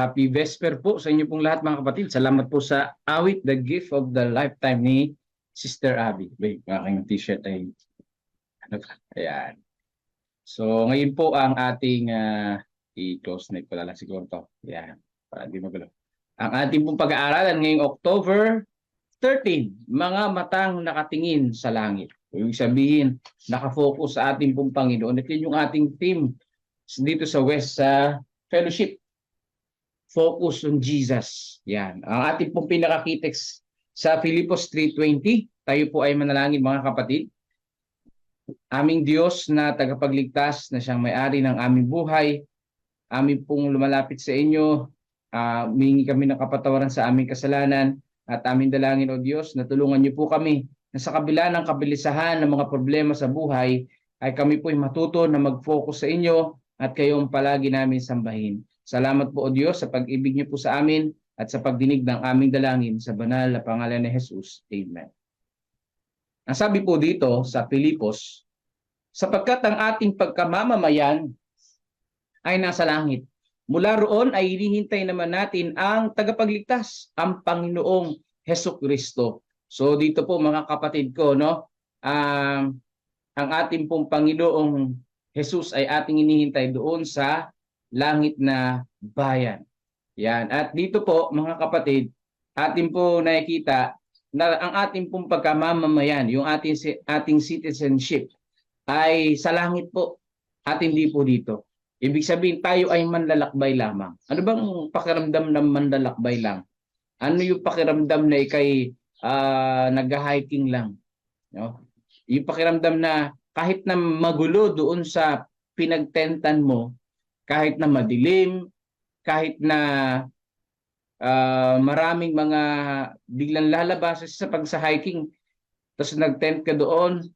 Happy Vesper po sa inyo pong lahat mga kapatid. Salamat po sa awit, the gift of the lifetime ni Sister Abby. Wait, aking t-shirt ay ano ka? Ayan. So ngayon po ang ating uh, i-close na ko lang siguro to. Ayan, para di magulo. Ang ating pong pag-aaralan ngayong October 13, mga matang nakatingin sa langit. Ibig sabihin, nakafocus sa ating pong Panginoon. At yun yung ating team dito sa West sa Fellowship focus on Jesus. Yan. Ang ating pong pinakakitex sa Filipos 3.20, tayo po ay manalangin mga kapatid. Aming Diyos na tagapagligtas na siyang may-ari ng aming buhay, amin pong lumalapit sa inyo, uh, humingi kami ng kapatawaran sa aming kasalanan at aming dalangin o Diyos na tulungan niyo po kami na sa kabila ng kabilisahan ng mga problema sa buhay ay kami po ay matuto na mag-focus sa inyo at kayong palagi namin sambahin. Salamat po o Diyos sa pag-ibig niyo po sa amin at sa pagdinig ng aming dalangin sa banal na pangalan ni Jesus. Amen. Ang sabi po dito sa Pilipos, sapagkat ang ating pagkamamamayan ay nasa langit. Mula roon ay hinihintay naman natin ang tagapagligtas, ang Panginoong Heso Kristo. So dito po mga kapatid ko, no, uh, ang ating pong Panginoong Jesus ay ating hinihintay doon sa langit na bayan. Yan. At dito po mga kapatid, atin po nakikita na ang ating pong pagkamamamayan, yung ating ating citizenship ay sa langit po at hindi po dito. Ibig sabihin tayo ay manlalakbay lamang. Ano bang pakiramdam ng manlalakbay lang? Ano yung pakiramdam na ikay uh, nag-hiking lang? No? Yung pakiramdam na kahit na magulo doon sa pinagtentan mo, kahit na madilim, kahit na uh, maraming mga biglang lalabas sa pag sa hiking, tapos nag-tent ka doon,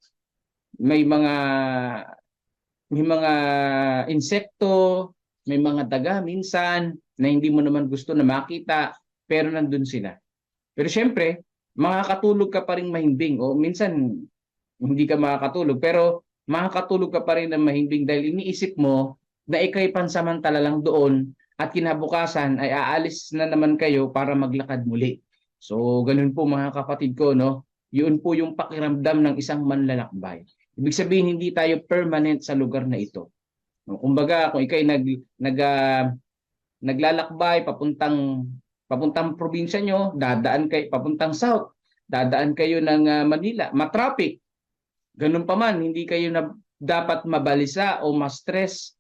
may mga may mga insekto, may mga daga minsan na hindi mo naman gusto na makita, pero nandun sila. Pero syempre, makakatulog ka pa rin mahimbing o minsan hindi ka makakatulog pero makakatulog ka pa rin ng mahimbing dahil iniisip mo na ikay pansamantala lang doon at kinabukasan ay aalis na naman kayo para maglakad muli. So ganun po mga kapatid ko no, yun po yung pakiramdam ng isang manlalakbay. Ibig sabihin hindi tayo permanent sa lugar na ito. No, kumbaga kung ikay nag nag uh, naglalakbay papuntang papuntang probinsya nyo, dadaan kay papuntang south, dadaan kayo ng uh, Manila, matraffic. Ganun pa man, hindi kayo na dapat mabalisa o ma-stress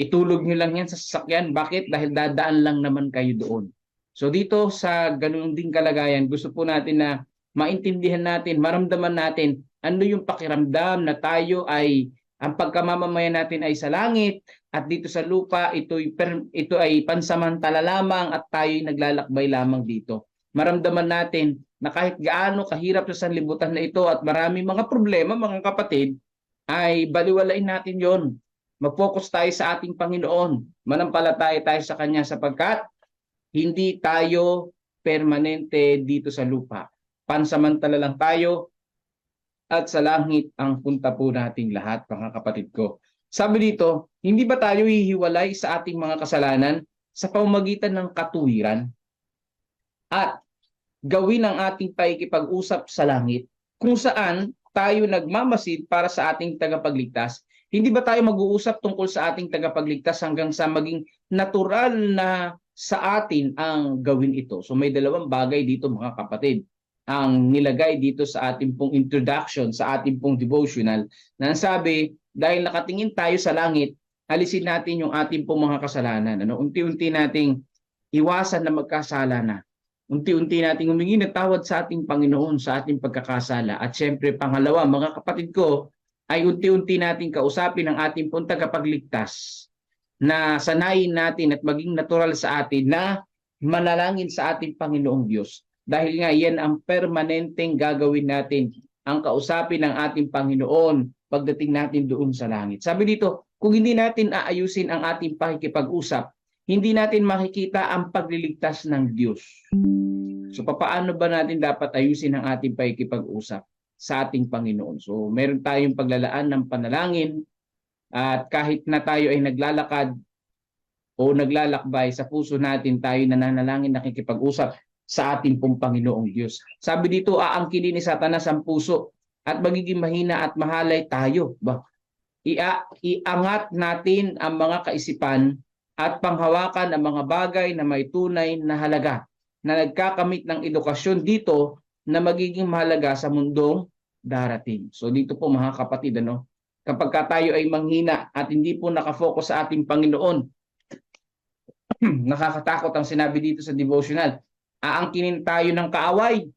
Itulog nyo lang yan sa sasakyan. Bakit? Dahil dadaan lang naman kayo doon. So dito sa ganun ding kalagayan, gusto po natin na maintindihan natin, maramdaman natin ano yung pakiramdam na tayo ay ang pagkamamamayan natin ay sa langit at dito sa lupa ito ito ay pansamantala lamang at tayo ay naglalakbay lamang dito. Maramdaman natin na kahit gaano kahirap sa sanlibutan na ito at marami mga problema mga kapatid ay baliwalain natin yon Mag-focus tayo sa ating Panginoon. Manampalataya tayo sa Kanya sapagkat hindi tayo permanente dito sa lupa. Pansamantala lang tayo at sa langit ang punta po nating lahat, mga kapatid ko. Sabi dito, hindi ba tayo hihiwalay sa ating mga kasalanan sa pamamagitan ng katuwiran? At gawin ang ating paikipag-usap sa langit kung saan tayo nagmamasid para sa ating tagapagligtas hindi ba tayo mag-uusap tungkol sa ating tagapagligtas hanggang sa maging natural na sa atin ang gawin ito? So may dalawang bagay dito mga kapatid. Ang nilagay dito sa ating pong introduction, sa ating pong devotional, na sabi, dahil nakatingin tayo sa langit, alisin natin yung ating pong mga kasalanan. Ano? Unti-unti nating iwasan na magkasala na. Unti-unti nating humingi ng tawad sa ating Panginoon sa ating pagkakasala. At syempre, pangalawa, mga kapatid ko, ay unti-unti nating kausapin ang ating pong tagapagligtas na sanayin natin at maging natural sa atin na manalangin sa ating Panginoong Diyos. Dahil nga yan ang permanenteng gagawin natin, ang kausapin ng ating Panginoon pagdating natin doon sa langit. Sabi dito, kung hindi natin aayusin ang ating pakikipag-usap, hindi natin makikita ang pagliligtas ng Diyos. So papaano ba natin dapat ayusin ang ating pakikipag-usap? Sa ating Panginoon. So meron tayong paglalaan ng panalangin at kahit na tayo ay naglalakad o naglalakbay sa puso natin tayo nananalangin nakikipag-usap sa ating pong Panginoong Diyos. Sabi dito, aangkinin ni Satanas ang puso at magiging mahina at mahalay tayo. Ba? Ia, iangat natin ang mga kaisipan at panghawakan ang mga bagay na may tunay na halaga na nagkakamit ng edukasyon dito na magiging mahalaga sa mundong darating. So dito po mga kapatid, ano, kapag ka tayo ay manghina at hindi po nakafocus sa ating Panginoon, nakakatakot ang sinabi dito sa devotional. Aangkinin tayo ng kaaway.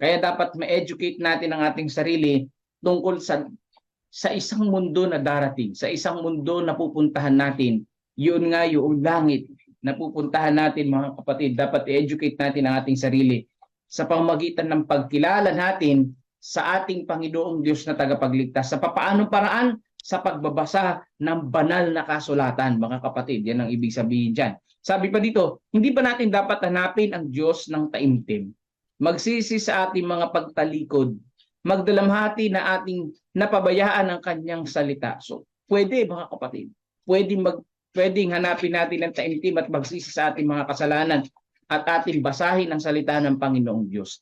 Kaya dapat ma-educate natin ang ating sarili tungkol sa sa isang mundo na darating, sa isang mundo na pupuntahan natin. Yun nga yung langit na pupuntahan natin mga kapatid. Dapat i-educate natin ang ating sarili sa pamamagitan ng pagkilala natin sa ating Panginoong Diyos na tagapagligtas. Sa papaanong paraan? Sa pagbabasa ng banal na kasulatan, mga kapatid. Yan ang ibig sabihin dyan. Sabi pa dito, hindi pa natin dapat hanapin ang Diyos ng taimtim. Magsisi sa ating mga pagtalikod. Magdalamhati na ating napabayaan ang kanyang salita. So, pwede mga kapatid. Pwede mag pwedeng hanapin natin ang taimtim at magsisi sa ating mga kasalanan at ating basahin ang salita ng Panginoong Diyos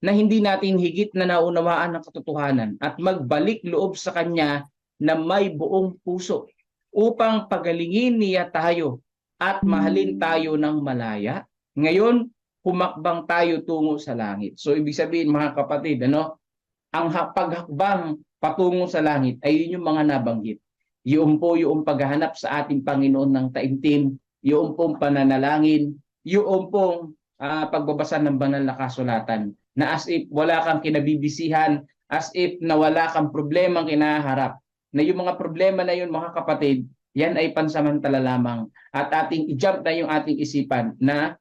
na hindi natin higit na naunawaan ang katotohanan at magbalik loob sa Kanya na may buong puso upang pagalingin niya tayo at mahalin tayo ng malaya. Ngayon, humakbang tayo tungo sa langit. So ibig sabihin mga kapatid, ano, ang ha- paghakbang patungo sa langit ay yun yung mga nabanggit. Yung po yung paghahanap sa ating Panginoon ng taimtim, yung pong pananalangin, yung pong ah, pagbabasa ng banal na kasulatan na as if wala kang kinabibisihan, as if na wala kang problemang kinaharap. Na yung mga problema na yun mga kapatid, yan ay pansamantala lamang. At ating i-jump na yung ating isipan na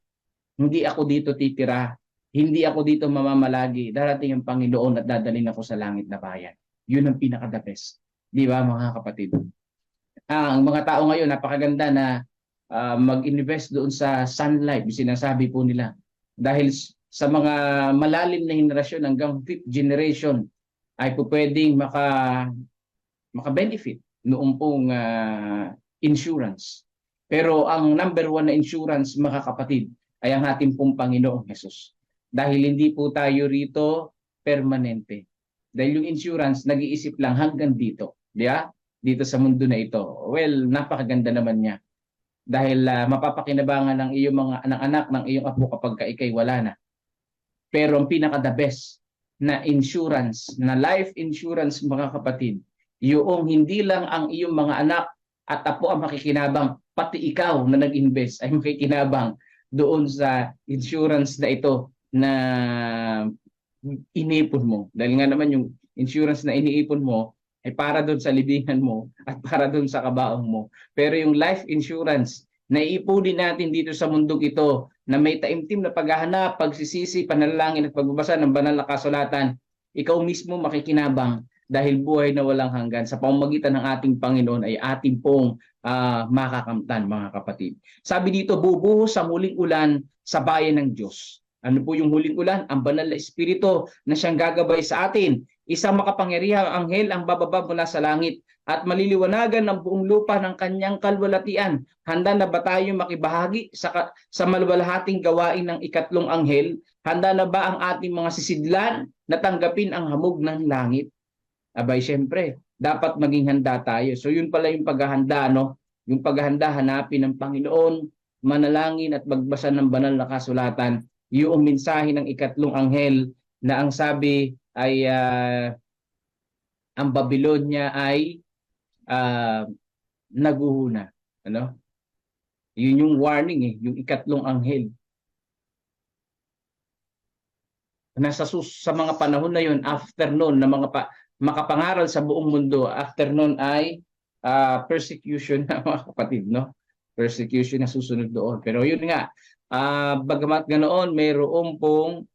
hindi ako dito titira, hindi ako dito mamamalagi, darating ang Panginoon at dadalhin ako sa langit na bayan. Yun ang pinaka-the best. Di ba mga kapatid? Ah, ang mga tao ngayon, napakaganda na ah, mag-invest doon sa sunlight, sinasabi po nila. Dahil sa mga malalim na henerasyon hanggang fifth generation ay po pwedeng maka maka-benefit noong pong ah, insurance. Pero ang number one na insurance, mga kapatid, ay ang ating pong Panginoong Jesus. Dahil hindi po tayo rito permanente. Dahil yung insurance, nag-iisip lang hanggang dito. Di ba? Dito sa mundo na ito. Well, napakaganda naman niya. Dahil ah, mapapakinabangan ng iyong mga anak-anak ng iyong apo kapag ka ikay wala na. Pero ang pinaka the best na insurance, na life insurance mga kapatid, yung hindi lang ang iyong mga anak at apo ang makikinabang, pati ikaw na nag-invest ay makikinabang doon sa insurance na ito na inipon mo. Dahil nga naman yung insurance na iniipon mo ay para doon sa libingan mo at para doon sa kabaong mo. Pero yung life insurance na iipunin natin dito sa mundong ito na may taimtim na paghahanap, pagsisisi, panalangin at pagbabasa ng banal na kasulatan, ikaw mismo makikinabang dahil buhay na walang hanggan sa pamamagitan ng ating Panginoon ay ating pong ah, makakamtan mga kapatid. Sabi dito, bubuhos sa muling ulan sa bayan ng Diyos. Ano po yung huling ulan? Ang banal na espiritu na siyang gagabay sa atin. Isang makapangyarihang anghel ang bababa mula sa langit at maliliwanagan ng buong lupa ng kanyang kalwalatian. Handa na ba tayo makibahagi sa, sa malwalahating gawain ng ikatlong anghel? Handa na ba ang ating mga sisidlan na tanggapin ang hamog ng langit? Abay, syempre, dapat maging handa tayo. So yun pala yung paghahanda, no? Yung paghahanda, hanapin ng Panginoon, manalangin at magbasa ng banal na kasulatan, yung mensahe ng ikatlong anghel na ang sabi ay ah, ang Babylonia ay ah, naguhuna. Ano? Yun yung warning eh, yung ikatlong anghel. Nasa sus sa mga panahon na yun, after noon, na mga pa, makapangaral sa buong mundo, after noon ay ah, persecution na mga kapatid, no? Persecution na susunod doon. Pero yun nga, ah, bagamat ganoon, mayroong pong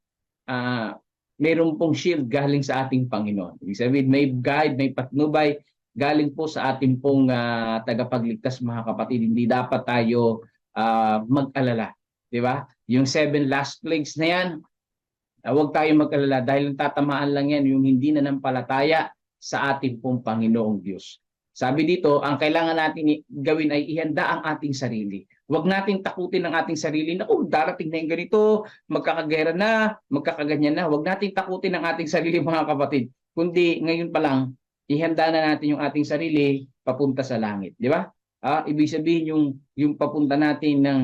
ah, mayroong pong shield galing sa ating Panginoon. Ibig sabihin, may guide, may patnubay galing po sa ating pong ah, tagapagligtas mga kapatid. Hindi dapat tayo ah, mag-alala. Di ba? Yung seven last plagues na yan, ah, huwag tayo mag-alala dahil tatamaan lang yan yung hindi na nampalataya sa ating pong Panginoong Diyos. Sabi dito, ang kailangan natin gawin ay ihanda ang ating sarili. Huwag nating takutin ang ating sarili na, oh, darating na yung ganito, magkakagera na, magkakaganyan na. Huwag nating takutin ang ating sarili mga kapatid. Kundi ngayon pa lang, ihanda na natin yung ating sarili papunta sa langit. Di ba? Ah, ibig sabihin yung, yung papunta natin ng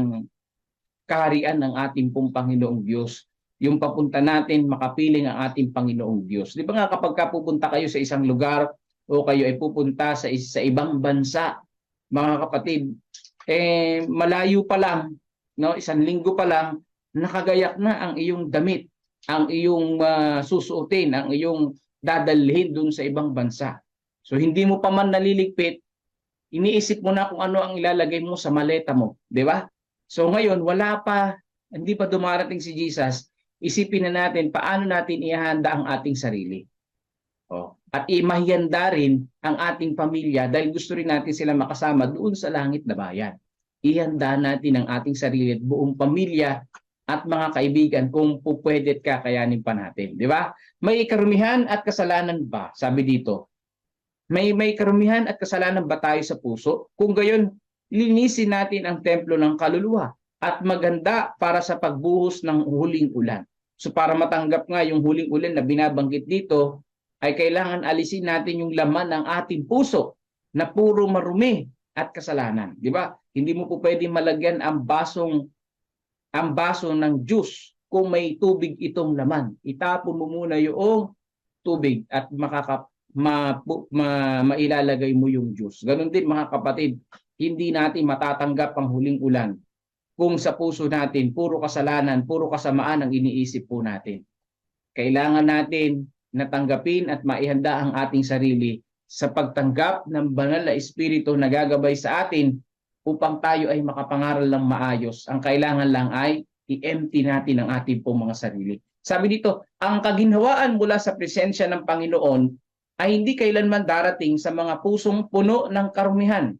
kaharian ng ating pong Panginoong Diyos. Yung papunta natin, makapiling ang ating Panginoong Diyos. Di ba nga kapag ka pupunta kayo sa isang lugar o kayo ay pupunta sa, sa ibang bansa, mga kapatid, eh malayo pa lang, no, isang linggo pa lang, nakagayak na ang iyong damit, ang iyong ah, susuotin, ang iyong dadalhin dun sa ibang bansa. So hindi mo pa man naliligpit, iniisip mo na kung ano ang ilalagay mo sa maleta mo, di ba? So ngayon, wala pa, hindi pa dumarating si Jesus, isipin na natin paano natin ihanda ang ating sarili. Oh. At imahiyanda rin ang ating pamilya dahil gusto rin natin sila makasama doon sa langit na bayan. Ihanda natin ang ating sarili at buong pamilya at mga kaibigan kung pupwede at kakayanin pa natin. Di ba? May karumihan at kasalanan ba? Sabi dito. May may karumihan at kasalanan ba tayo sa puso? Kung gayon, linisin natin ang templo ng kaluluwa at maganda para sa pagbuhos ng huling ulan. So para matanggap nga yung huling ulan na binabanggit dito, ay kailangan alisin natin yung laman ng ating puso na puro marumi at kasalanan, di ba? Hindi mo po pwedeng malagyan ang basong ang baso ng juice kung may tubig itong laman. Itapon mo muna yung tubig at makaka ma, ma, mailalagay mo yung juice. Ganon din mga kapatid, hindi natin matatanggap ang huling ulan kung sa puso natin puro kasalanan, puro kasamaan ang iniisip po natin. Kailangan natin natanggapin at maihanda ang ating sarili sa pagtanggap ng banal na espiritu na gagabay sa atin upang tayo ay makapangaral ng maayos. Ang kailangan lang ay i-empty natin ang ating pong mga sarili. Sabi dito, ang kaginhawaan mula sa presensya ng Panginoon ay hindi kailanman darating sa mga pusong puno ng karumihan.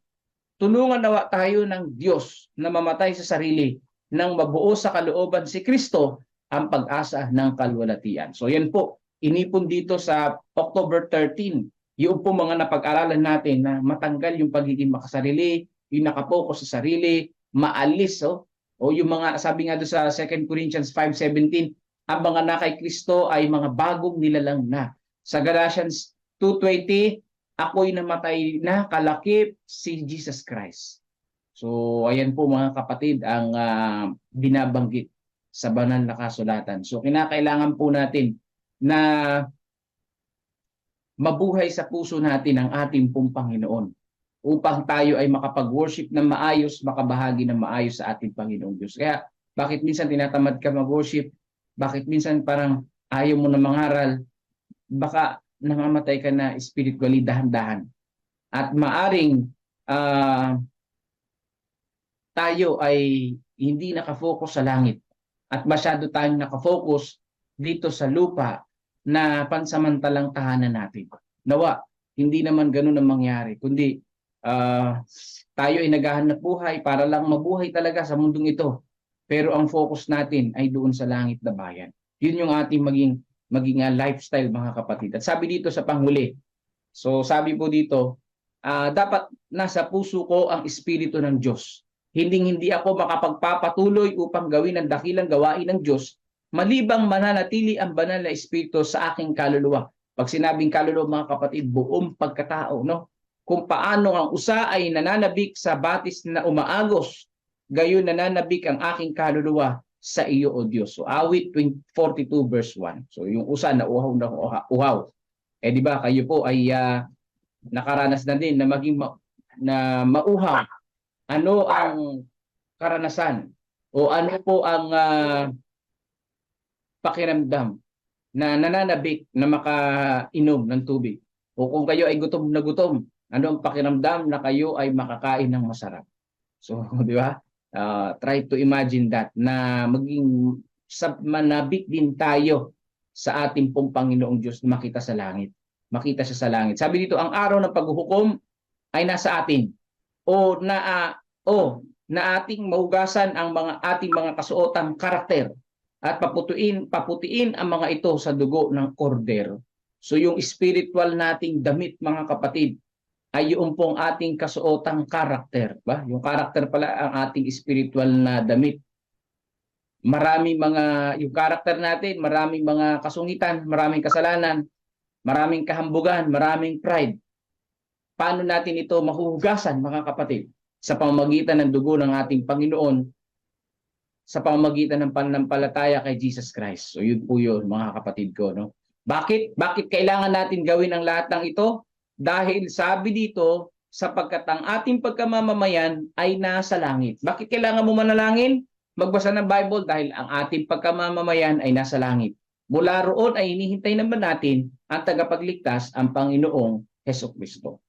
Tulungan nawa tayo ng Diyos na mamatay sa sarili nang mabuo sa kalooban si Kristo ang pag-asa ng kalwalatian. So yan po, inipon dito sa October 13, yung po mga napag-aralan natin na matanggal yung pagiging makasarili, yung nakapokus sa sarili, maalis, oh, o yung mga, sabi nga doon sa 2 Corinthians 5.17, ang mga na kay Kristo ay mga bagong nilalang na. Sa Galatians 2.20, ako'y namatay na kalakip si Jesus Christ. So, ayan po mga kapatid ang ah, binabanggit sa banal na kasulatan. So, kinakailangan po natin na mabuhay sa puso natin ang ating pong Panginoon upang tayo ay makapag-worship ng maayos, makabahagi ng maayos sa ating Panginoong Diyos. Kaya bakit minsan tinatamad ka mag-worship? Bakit minsan parang ayaw mo na mangaral? Baka namamatay ka na spiritually dahan-dahan. At maaring ah, tayo ay hindi nakafocus sa langit at masyado tayong nakafocus dito sa lupa na pansamantalang tahanan natin. Nawa, hindi naman ganun ang mangyari, kundi ah, tayo ay naghahanap buhay para lang mabuhay talaga sa mundong ito. Pero ang focus natin ay doon sa langit na bayan. Yun yung ating maging maging ah, lifestyle mga kapatid. At sabi dito sa panghuli, so sabi po dito, ah, dapat nasa puso ko ang espiritu ng Diyos. Hindi hindi ako makapagpapatuloy upang gawin ang dakilang gawain ng Diyos malibang mananatili ang banal na espiritu sa aking kaluluwa. Pag sinabing kaluluwa mga kapatid, buong pagkatao, no? Kung paano ang usa ay nananabik sa batis na umaagos, gayon nananabik ang aking kaluluwa sa iyo o Diyos. So awit 20 42 verse 1. So yung usa na uhaw na uha- uhaw. Eh di ba kayo po ay ah, nakaranas na din na maging ma- na mauhaw. Ano ang karanasan o ano po ang ah, pakiramdam na nananabik na makainom ng tubig. O kung kayo ay gutom na gutom, ano ang pakiramdam na kayo ay makakain ng masarap. So, di ba? Ah, try to imagine that na maging sa manabik din tayo sa ating pong Panginoong Diyos na makita sa langit. Makita siya sa langit. Sabi dito, ang araw ng paghuhukom ay nasa atin. O na ah, o na ating mahugasan ang mga ating mga kasuotang karakter at paputuin paputiin ang mga ito sa dugo ng kordero. So yung spiritual nating damit mga kapatid ay yung pong ating kasuotang karakter. Ba? Yung karakter pala ang ating spiritual na damit. Maraming mga, yung karakter natin, maraming mga kasungitan, maraming kasalanan, maraming kahambugan, maraming pride. Paano natin ito mahuhugasan, mga kapatid? Sa pamamagitan ng dugo ng ating Panginoon, sa pamamagitan ng pananampalataya kay Jesus Christ. So yun po yun, mga kapatid ko. No? Bakit? Bakit kailangan natin gawin ang lahat ng ito? Dahil sabi dito, sapagkat ang ating pagkamamamayan ay nasa langit. Bakit kailangan mo manalangin? Magbasa ng Bible dahil ang ating pagkamamamayan ay nasa langit. Mula roon ay hinihintay naman natin ang tagapagligtas, ang Panginoong Heso Kristo.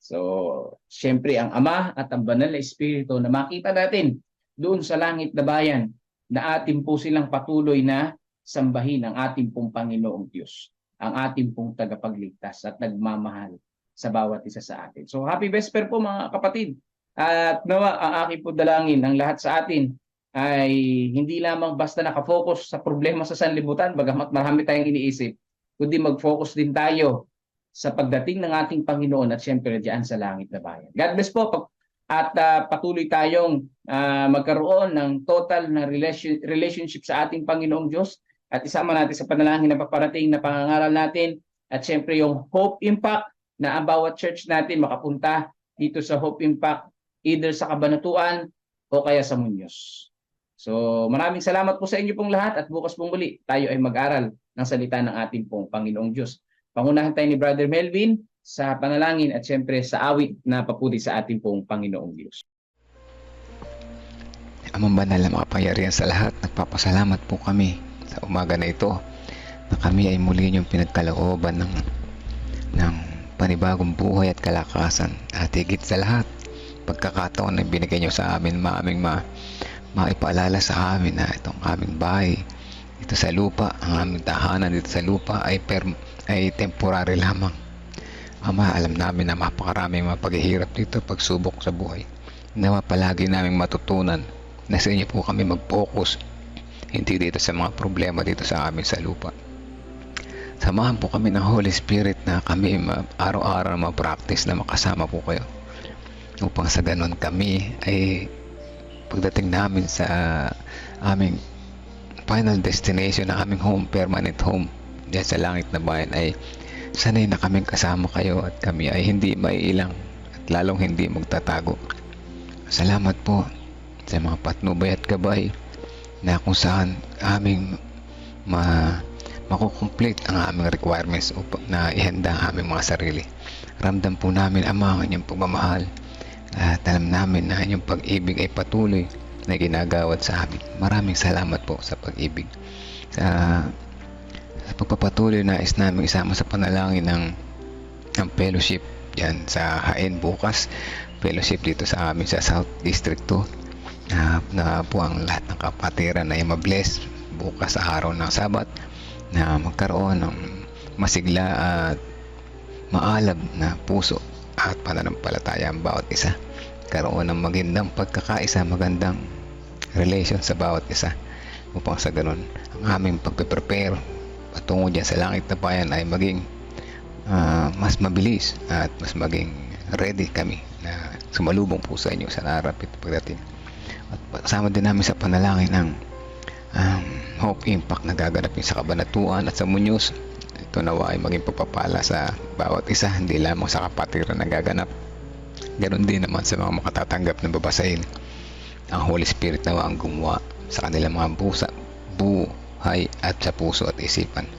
So, siyempre ang Ama at ang Banal na Espiritu na makita natin doon sa langit na bayan na atin po silang patuloy na sambahin ang ating pong Panginoong Diyos, ang ating pong tagapagligtas at nagmamahal sa bawat isa sa atin. So happy Vesper po mga kapatid. At nawa ang aking po dalangin ang lahat sa atin ay hindi lamang basta nakafocus sa problema sa sanlibutan, bagamat marami tayong iniisip, kundi mag-focus din tayo sa pagdating ng ating Panginoon at siyempre diyan sa langit na bayan. God bless po pag at ah, patuloy tayong ah, magkaroon ng total na relation, relationship sa ating Panginoong Diyos at isama natin sa panalangin na paparating na pangangaral natin at siyempre yung Hope Impact na ang bawat church natin makapunta dito sa Hope Impact either sa Kabanatuan o kaya sa Muñoz. So maraming salamat po sa inyo pong lahat at bukas pong muli tayo ay mag-aral ng salita ng ating pong Panginoong Diyos. Pangunahan tayo ni Brother Melvin sa panalangin at siyempre sa awit na papuri sa ating pong Panginoong Diyos. Amang banal na makapangyarihan sa lahat, nagpapasalamat po kami sa umaga na ito na kami ay muli niyong pinagkalooban ng, ng panibagong buhay at kalakasan at higit sa lahat pagkakataon na binigay niyo sa amin maaming ma, maipaalala sa amin na itong aming bahay dito sa lupa, ang aming tahanan dito sa lupa ay, per, ay temporary lamang Ama, alam namin na mapakaraming mga paghihirap dito, pagsubok sa buhay. Nawa palagi naming matutunan na sa inyo po kami mag-focus, hindi dito sa mga problema dito sa amin sa lupa. Samahan po kami ng Holy Spirit na kami araw-araw ma-practice na makasama po kayo. Upang sa ganun kami ay pagdating namin sa aming final destination na aming home, permanent home, diyan sa langit na bayan ay sanay na kaming kasama kayo at kami ay hindi maiilang at lalong hindi magtatago. Salamat po sa mga patnubay at gabay na kung saan aming ma makukomplete ang aming requirements upang na ihanda ang aming mga sarili. Ramdam po namin Ama ang inyong pagmamahal at alam namin na inyong pag-ibig ay patuloy na ginagawad sa amin. Maraming salamat po sa pag-ibig. Sa sa pagpapatuloy na is namin isama sa panalangin ng, ng fellowship dyan sa Hain bukas. Fellowship dito sa amin sa South District 2 na, na po ang lahat ng kapatiran na i-bless bukas sa araw ng Sabat na magkaroon ng masigla at maalab na puso at pananampalataya ang bawat isa. Karoon ng magandang pagkakaisa magandang relation sa bawat isa upang sa ganun ang aming pagpe-prepare patungo dyan sa langit na bayan ay maging ah, mas mabilis at mas maging ready kami na sumalubong po sa inyo sa narapit pagdating. At kasama din namin sa panalangin ng um, Hope Impact na gaganapin sa Kabanatuan at sa Muñoz. Ito nawa ay maging pagpapala sa bawat isa, hindi lamang sa kapatiran na gaganap. Ganon din naman sa mga makatatanggap na babasahin. Ang Holy Spirit nawa ang gumawa sa kanilang mga busa, buhay at sa puso at isipan.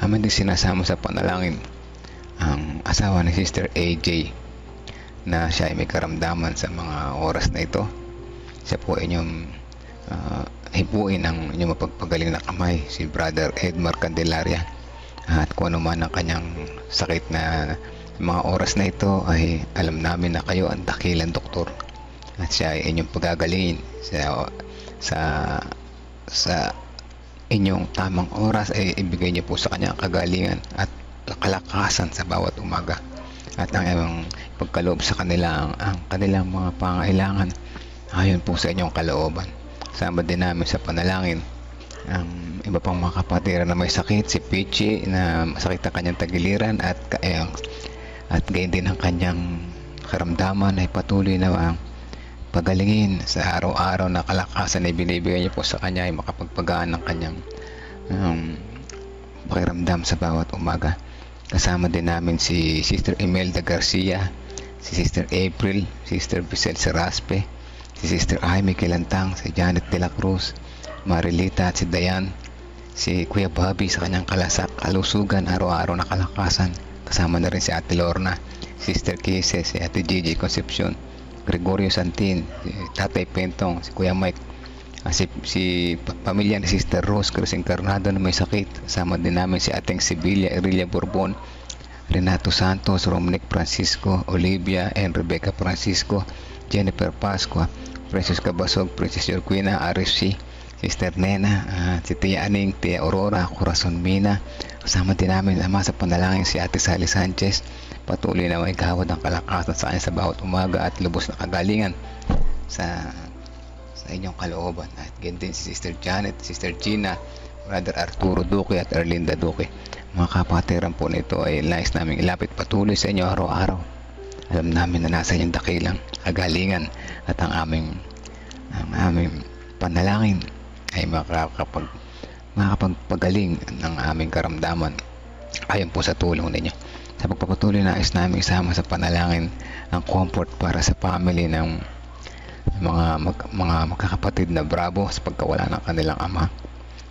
Amin din sinasama sa panalangin ang asawa ni Sister AJ na siya ay may karamdaman sa mga oras na ito. Siya po inyong uh, hipuin ang inyong mapagpagaling na kamay, si Brother Edmar Candelaria. At kung ano man ang kanyang sakit na mga oras na ito ay alam namin na kayo ang dakilang doktor. At siya ay inyong pagagalingin sa, sa, sa inyong tamang oras ay ibigay niyo po sa kanya kagalingan at kalakasan sa bawat umaga. At ang iyong pagkaloob sa kanila ang, ang kanilang mga pangailangan ayon po sa inyong kalooban. Sama din namin sa panalangin ang iba pang mga kapatiran na may sakit si Pichi na masakit ang kanyang tagiliran at eh, at gayon din ang kanyang karamdaman ay patuloy na ang pagalingin sa araw-araw na kalakasan na binibigay niyo po sa kanya ay makapagpagaan ng kanyang um, pakiramdam sa bawat umaga. Kasama din namin si Sister Imelda Garcia, si Sister April, Sister Bisel Seraspe, si Sister Jaime Kilantang, si Janet De La Cruz, Marilita at si Dayan, si Kuya Bobby sa kanyang kalasak, kalusugan, araw-araw na kalakasan. Kasama na rin si Ate Lorna, Sister Kise, si Ate Gigi Concepcion, Gregorio Santin, si Tatay Pentong, si Kuya Mike, ah, si, si pa- pamilya ni Sister Rose Cruz Encarnado na may sakit. Kasama din namin si Ating Sibilia Erilia Bourbon, Renato Santos, Romnick Francisco, Olivia and Rebecca Francisco, Jennifer Pascua, Princess Cabasog, Princess Yorquina, RFC, Sister Nena, ah, si Tia Aning, Tia Aurora, Corazon Mina. Kasama din namin ama sa panalangin si Ate Sally Sanchez. Patuloy na may gawad ng kalakasan sa kanya sa bawat umaga at lubos na kagalingan sa sa inyong kalooban. At ganyan din si Sister Janet, Sister Gina, Brother Arturo Duque at Erlinda Duque. Mga kapatiran po nito ay nais namin ilapit patuloy sa inyo araw-araw. Alam namin na nasa inyong dakilang kagalingan at ang aming ang aming panalangin ay makakapag makakapagpagaling ng aming karamdaman ayon po sa tulong ninyo. Sa pagpapatuloy nais namin isama sa panalangin ang comfort para sa family ng mga mag, mga magkakapatid na bravo sa pagkawala ng kanilang ama.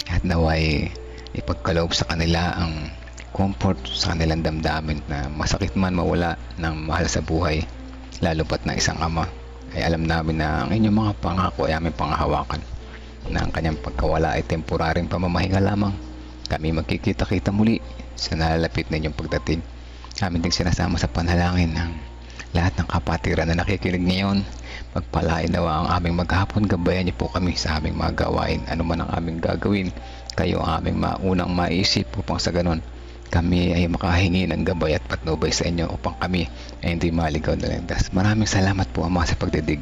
At naway ipagkaloob sa kanila ang comfort sa kanilang damdamin na masakit man mawala ng mahal sa buhay lalo pat ng isang ama. Ay alam namin na ang inyong mga pangako ay aming pangahawakan na ang kanyang pagkawala ay temporaring pamamahinga lamang. Kami magkikita-kita muli sa nalalapit ninyong pagdating amin ding sinasama sa panalangin ng lahat ng kapatiran na nakikinig ngayon pagpalain daw ang aming maghapon gabayan niyo po kami sa aming mga gawain ano man ang aming gagawin kayo ang aming maunang maisip upang sa ganon kami ay makahingi ng gabay at patnubay sa inyo upang kami ay hindi maligaw na landas. Maraming salamat po Ama sa pagdidig,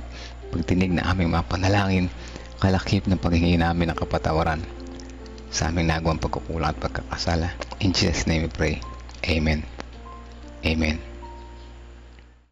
pagtinig na aming mga panalangin, kalakip ng paghingi namin ng kapatawaran sa aming nagawang pagkukulang at pagkakasala. In Jesus' name we pray. Amen. Amen.